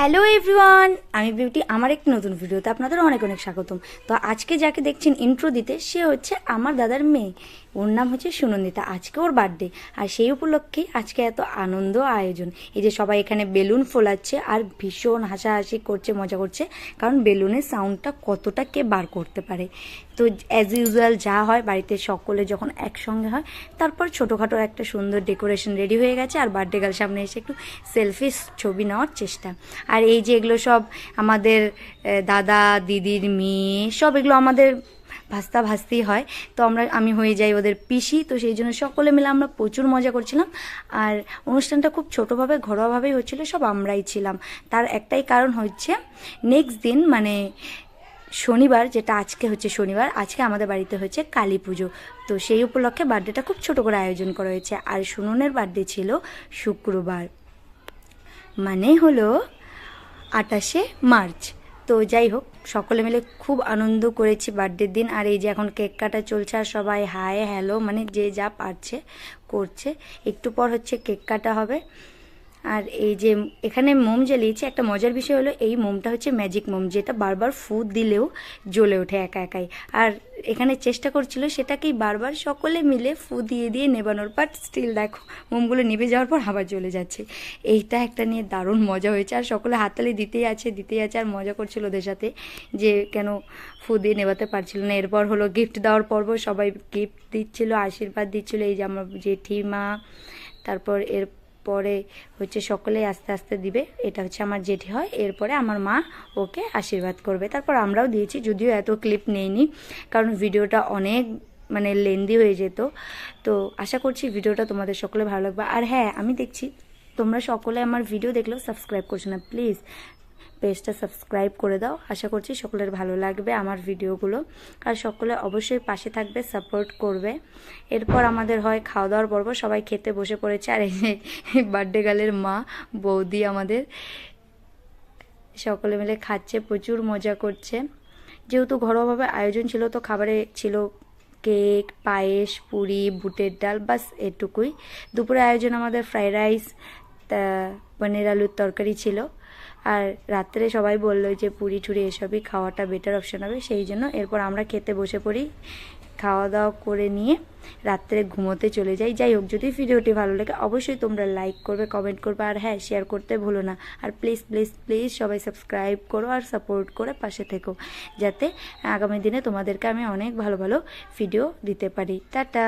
Hello everyone আমি beauty, আমার একটি নতুন ভিডিওতে আপনাদের অনেক অনেক স্বাগতম। তো আজকে যাকে দেখছেন ইন্ট্রো দিতে, সে হচ্ছে আমার দাদার মেয়ে। ওর নাম হচ্ছে সুনন্দিতা। আজকে ওর বার্থডে আর সেই উপলক্ষে আজকে এত আনন্দ আয়োজন। এই যে সবাই এখানে বেলুন ফোলাচ্ছে আর ভীষণ হাসাহাসি করছে, মজা করছে। কারণ বেলুনের সাউন্ডটা কতটা কে বার করতে পারে। তো অ্যাজ ইউজুয়াল যা হয়, বাড়িতে সকলে যখন একসঙ্গে হয়, তারপর ছোটোখাটো একটা সুন্দর ডেকোরেশন রেডি হয়ে গেছে আর বার্থডে গার্ল সামনে এসে একটু সেলফি ছবি নেওয়ার চেষ্টা। আর এই যে এগুলো সব আমাদের দাদা, দিদির মেয়ে, সব এগুলো আমাদের ভাস্তা ভাস্তি হয়, তো আমরা, আমি হয়ে যাই ওদের পিসি, তো সেই জন্য সকলে মিলে আমরা প্রচুর মজা করছিলাম। আর অনুষ্ঠানটা খুব ছোটোভাবে, ঘরোয়াভাবেই হচ্ছিল, সব আমরাই ছিলাম। তার একটাই কারণ হচ্ছে নেক্সট দিন মানে শনিবার, যেটা আজকে হচ্ছে শনিবার, আজকে আমাদের বাড়িতে হচ্ছে কালী পুজো। তো সেই উপলক্ষে বার্থডেটা খুব ছোট করে আয়োজন করা হয়েছে। আর সুননের বার্থডে ছিল শুক্রবার। মানে হলো আটাশে মার্চ। তো যাই হোক, সকলে মিলে খুব আনন্দ করেছি বার্থডের দিন। আর এই যে এখন কেক কাটা চলছে আর সবাই হায় হ্যালো মানে যে যা পারছে, করছে। একটু পর হচ্ছে কেক কাটা হবে। আর এই যে এখানে মোম জ্বালিয়েছি, একটা মজার বিষয় হলো এই মোমটা হচ্ছে ম্যাজিক মোম, যেটা বারবার ফু দিলেও জ্বলে ওঠে একা একাই। আর এখানে চেষ্টা করছিল সেটাকেই বারবার সকলে মিলে ফু দিয়ে দিয়ে নেবানোর বাট স্টিল দেখো, মোমগুলো নিভে যাওয়ার পর আবার জ্বলে যাচ্ছে। এইটা একটা নিয়ে দারুণ মজা হয়েছে, আর সকলে হাততালি দিতেই আছে দিতেই আছে, আর মজা করছিল ওদের সাথে যে কেন ফু দিয়ে নেবাতে পারছিল না। এরপর হলো গিফট দেওয়ার পর্ব, সবাই গিফট দিচ্ছিল, আশীর্বাদ দিচ্ছিল, এই যে আমার জেঠিমা তারপর এর পরে হচ্ছে সকলেই আস্তে আস্তে দিবে। এটা হচ্ছে আমার জেঠি হয়। এরপরে আমার মা ওকে আশীর্বাদ করবে। তারপর আমরাও দিয়েছি, যদিও এত ক্লিপ নেইনি, কারণ ভিডিওটা অনেক মানে লেন্দি হয়ে যেত। তো আশা করছি ভিডিওটা তোমাদের সকলে ভালো লাগবে। আর হ্যাঁ আমি দেখছি তোমরা সকলে আমার ভিডিও দেখলেও সাবস্ক্রাইব করছ না প্লিজ পেজটা সাবস্ক্রাইব করে দাও। আশা করছি সকলের ভালো লাগবে আমার ভিডিওগুলো। আর সকলে অবশ্যই পাশে থাকবে, সাপোর্ট করবে। এরপর আমাদের হয় খাওয়া দাওয়ার পর্ব। সবাই খেতে বসে পড়েছে। আর এই বার্থডে গার্লের মা, বৌদি আমাদের, সকলে মিলে খাচ্ছে, প্রচুর মজা করছে। যেহেতু ঘরোয়াভাবে আয়োজন ছিল, তো খাবারে ছিল কেক, পায়েস, পুরি, বুটের ডাল, বাস এটুকুই। দুপুরে আয়োজন আমাদের ফ্রাইড রাইস পনির আলুর তরকারি ছিল। আর রাত্রে সবাই বলল যে পুরি টুরি এসবই খাওয়াটা বেটার অপশন হবে, সেই জন্য এরপর আমরা খেতে বসে পড়ি। খাওয়া দাওয়া করে নিয়ে রাত্রে ঘুমোতে চলে যাই। যাই হোক, যদি ভিডিওটি ভালো লাগে অবশ্যই তোমরা লাইক করবে কমেন্ট করবে আর হ্যাঁ শেয়ার করতে ভুলো না। আর প্লিজ প্লিজ প্লিজ সবাই সাবস্ক্রাইব করো আর সাপোর্ট করে পাশে থেকো, যাতে আগামী দিনে তোমাদেরকে আমি অনেক ভালো ভালো ভিডিও দিতে পারি। টাটা!